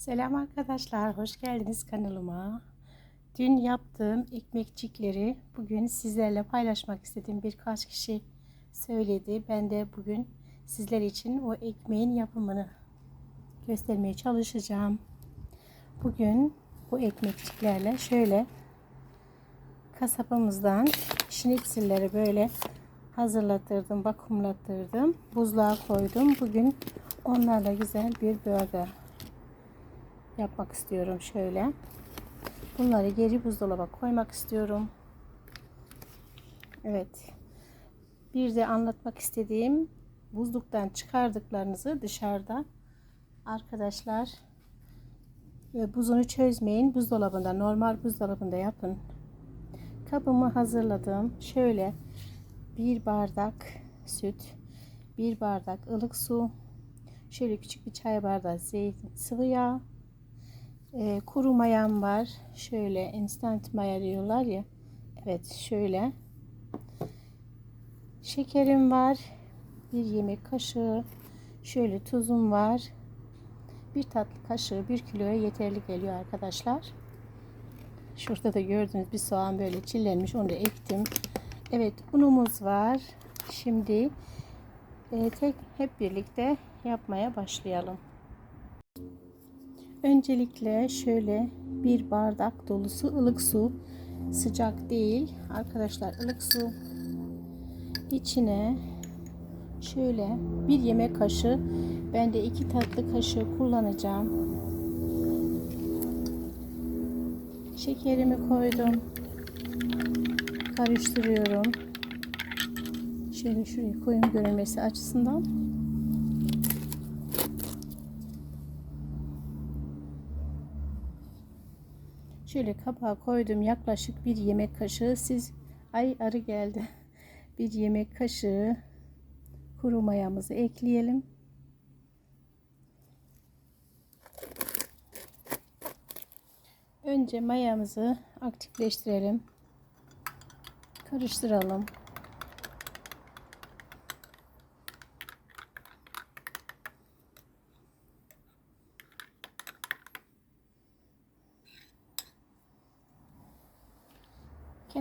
Selam arkadaşlar, hoş geldiniz kanalıma. Dün yaptığım ekmekçikleri bugün sizlerle paylaşmak istedim. Birkaç kişi söyledi. Ben de bugün sizler için o ekmeğin yapımını göstermeye çalışacağım. Bugün bu ekmekçiklerle şöyle kasabımızdan şnitzelleri böyle hazırlattırdım, vakumlattırdım. Buzluğa koydum. Bugün onlarla güzel bir burger yapmak istiyorum şöyle. Bunları geri buzdolaba koymak istiyorum. Evet. Bir de anlatmak istediğim buzluktan çıkardıklarınızı dışarıda arkadaşlar buzunu çözmeyin. Buzdolabında normal buzdolabında yapın. Kabımı hazırladım. Şöyle bir bardak süt, bir bardak ılık su, şöyle küçük bir çay bardağı zeytin, sıvı yağ, e, kuru mayam var. Şöyle instant maya diyorlar ya. Evet şöyle. Şekerim var. Bir yemek kaşığı. Şöyle tuzum var. Bir tatlı kaşığı bir kiloya yeterli geliyor arkadaşlar. Şurada da gördüğünüz bir soğan böyle çillenmiş. Onu da ektim. Evet unumuz var. Şimdi e, tek hep birlikte yapmaya başlayalım. Öncelikle şöyle bir bardak dolusu ılık su sıcak değil. Arkadaşlar ılık su içine şöyle bir yemek kaşığı ben de iki tatlı kaşığı kullanacağım. Şekerimi koydum karıştırıyorum. Şöyle şuraya koyun görünmesi açısından Şöyle kapağı koydum yaklaşık bir yemek kaşığı siz ay arı geldi. Bir yemek kaşığı kuru mayamızı ekleyelim. Önce mayamızı aktifleştirelim. Karıştıralım.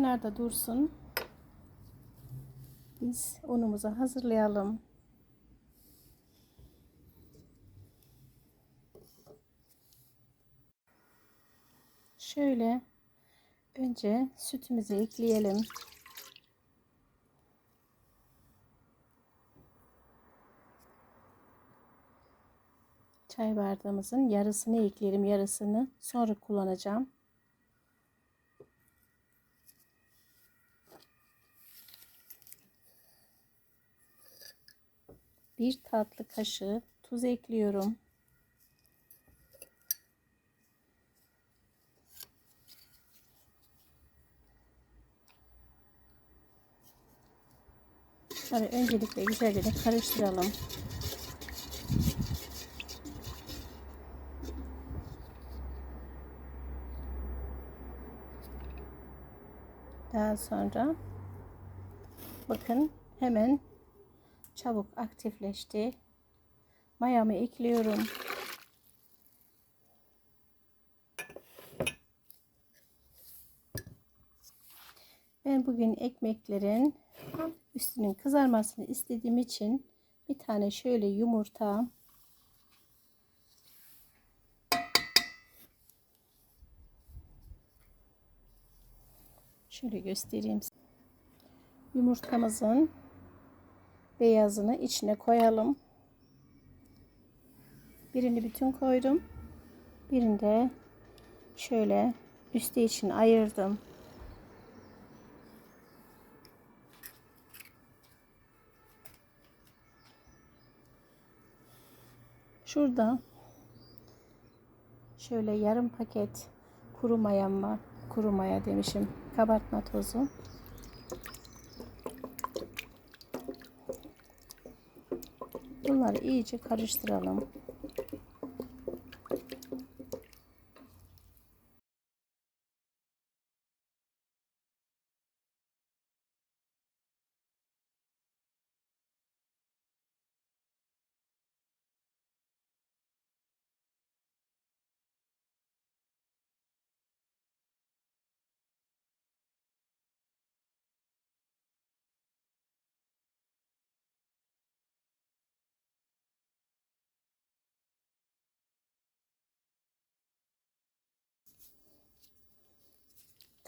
Kenarda dursun. Biz unumuzu hazırlayalım. Şöyle önce sütümüzü ekleyelim. Çay bardağımızın yarısını ekleyelim. Yarısını sonra kullanacağım. Bir tatlı kaşığı tuz ekliyorum. Şöyle öncelikle güzelce de karıştıralım. Daha sonra bakın hemen çabuk aktifleşti. Mayamı ekliyorum. Ben bugün ekmeklerin üstünün kızarmasını istediğim için bir tane şöyle yumurta şöyle göstereyim. Yumurtamızın beyazını içine koyalım. Birini bütün koydum. Birinde şöyle üstü için ayırdım. Şurada şöyle yarım paket kuru mayam var. Kuru maya demişim. Kabartma tozu. Bunları iyice karıştıralım.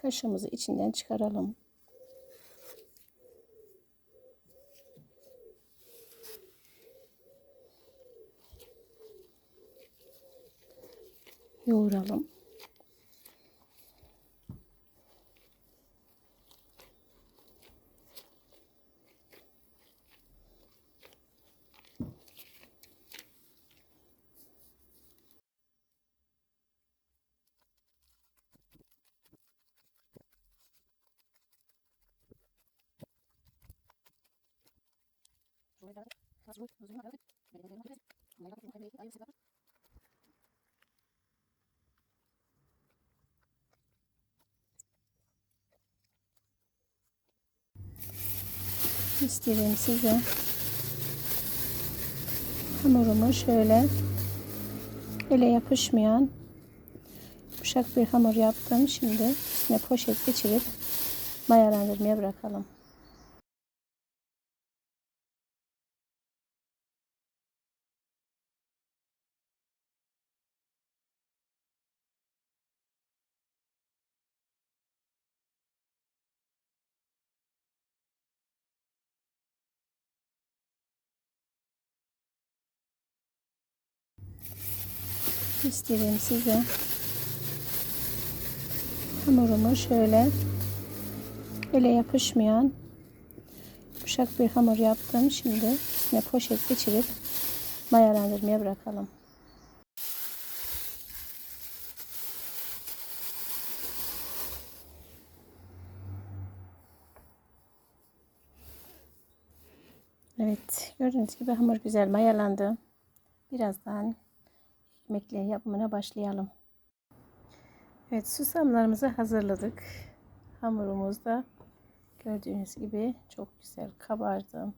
Kaşığımızı içinden çıkaralım. Yoğuralım. İstedim size hamurumu şöyle ele yapışmayan yumuşak bir hamur yaptım. Şimdi üstüne poşet geçirip mayalandırmaya bırakalım. İstedim size hamurumu şöyle ele yapışmayan yumuşak bir hamur yaptım. Şimdi üstüne poşet geçirip mayalandırmaya bırakalım. Evet gördüğünüz gibi hamur güzel mayalandı. Birazdan ekmekle yapımına başlayalım. Evet susamlarımızı hazırladık. Hamurumuz da gördüğünüz gibi çok güzel kabardı.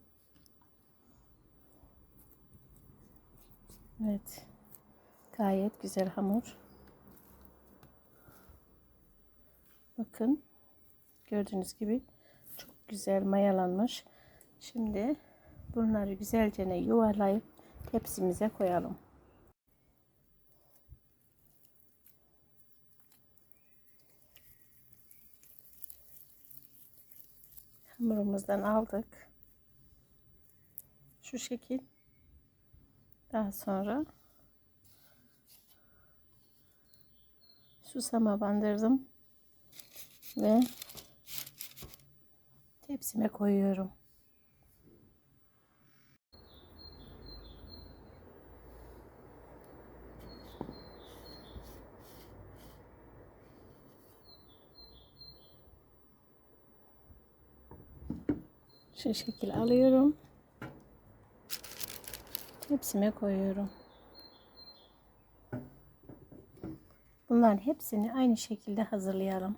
Evet. Gayet güzel hamur. Bakın. Gördüğünüz gibi çok güzel mayalanmış. Şimdi bunları güzelce yuvarlayıp tepsimize koyalım. Hamurumuzdan aldık. Şu şekil. Daha sonra susama bandırdım ve tepsime koyuyorum. Şu şekil alıyorum. Tepsime koyuyorum. Bunların hepsini aynı şekilde hazırlayalım.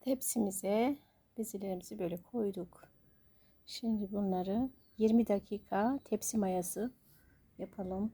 Tepsimize bezelerimizi böyle koyduk. Şimdi bunları 20 dakika tepsi mayası yapalım.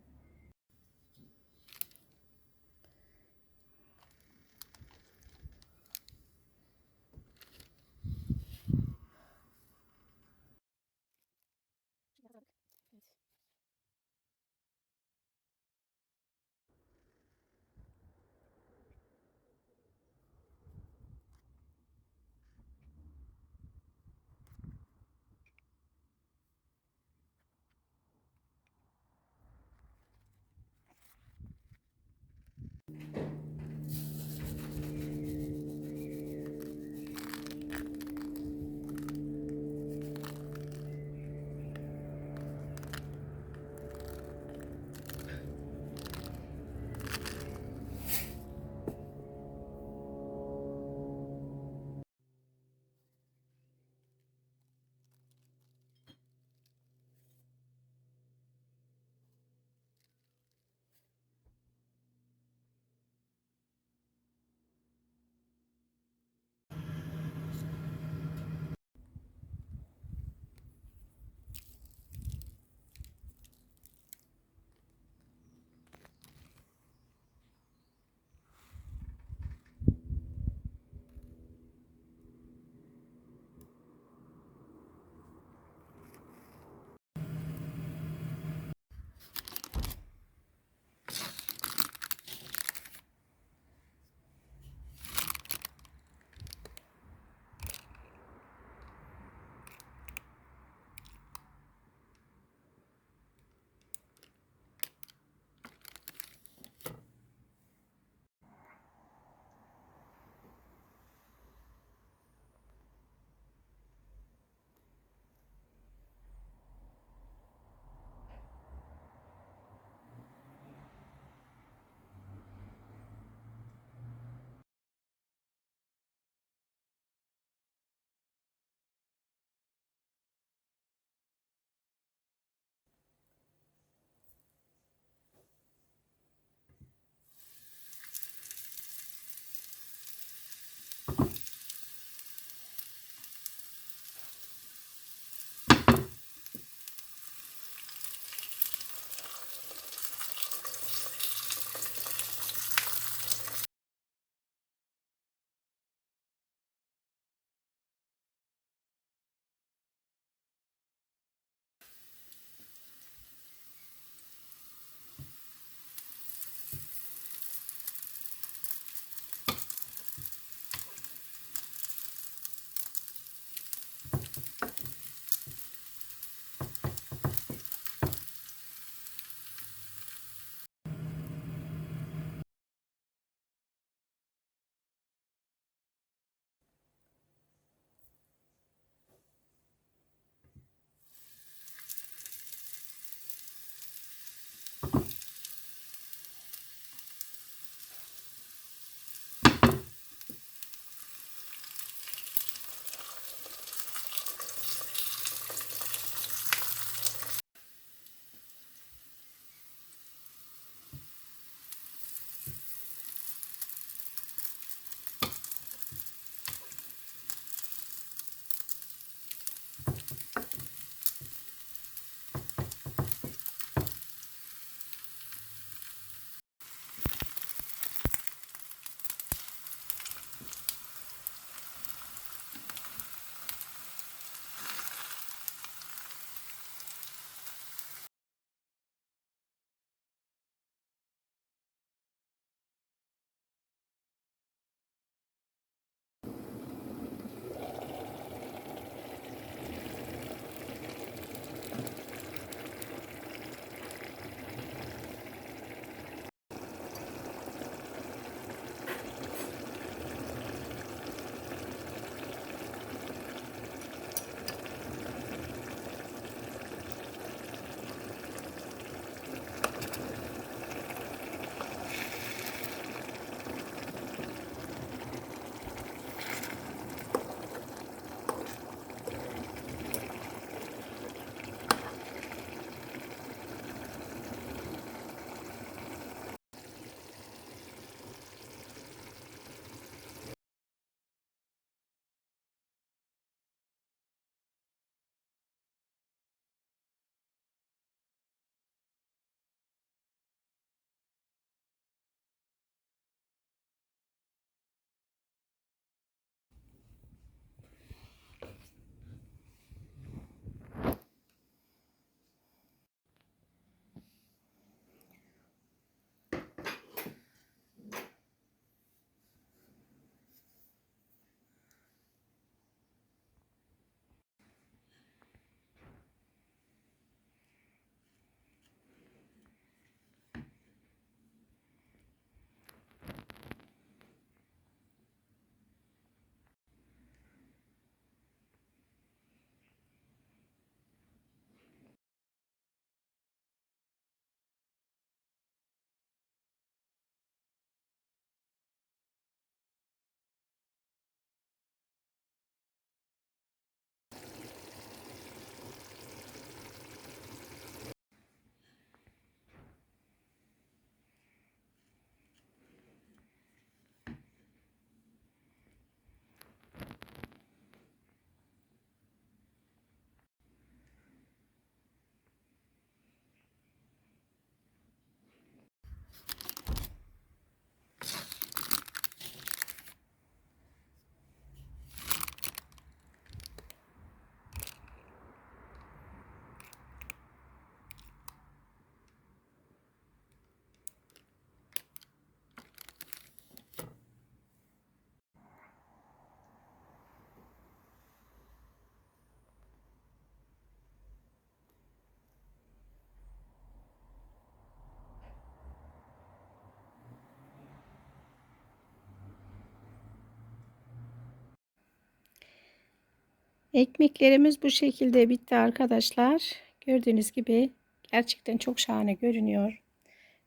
Ekmeklerimiz bu şekilde bitti arkadaşlar. Gördüğünüz gibi gerçekten çok şahane görünüyor.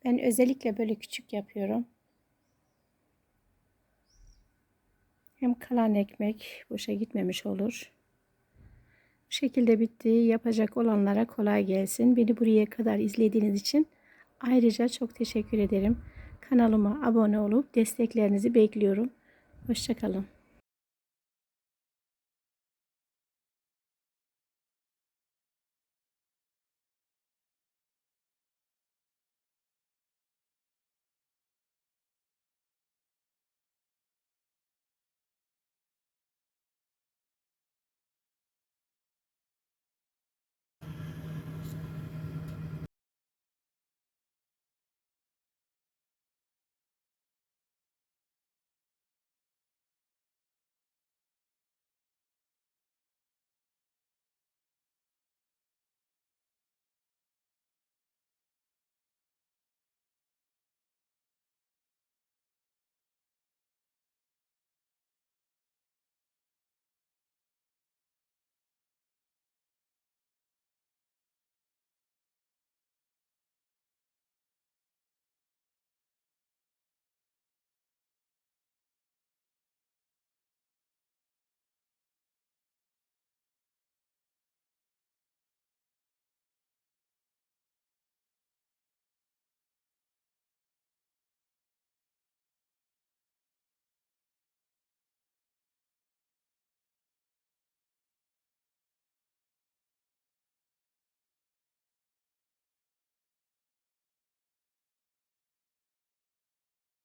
Ben özellikle böyle küçük yapıyorum. Hem kalan ekmek boşa gitmemiş olur. Bu şekilde bitti. Yapacak olanlara kolay gelsin. Beni buraya kadar izlediğiniz için ayrıca çok teşekkür ederim. Kanalıma abone olup desteklerinizi bekliyorum. Hoşçakalın.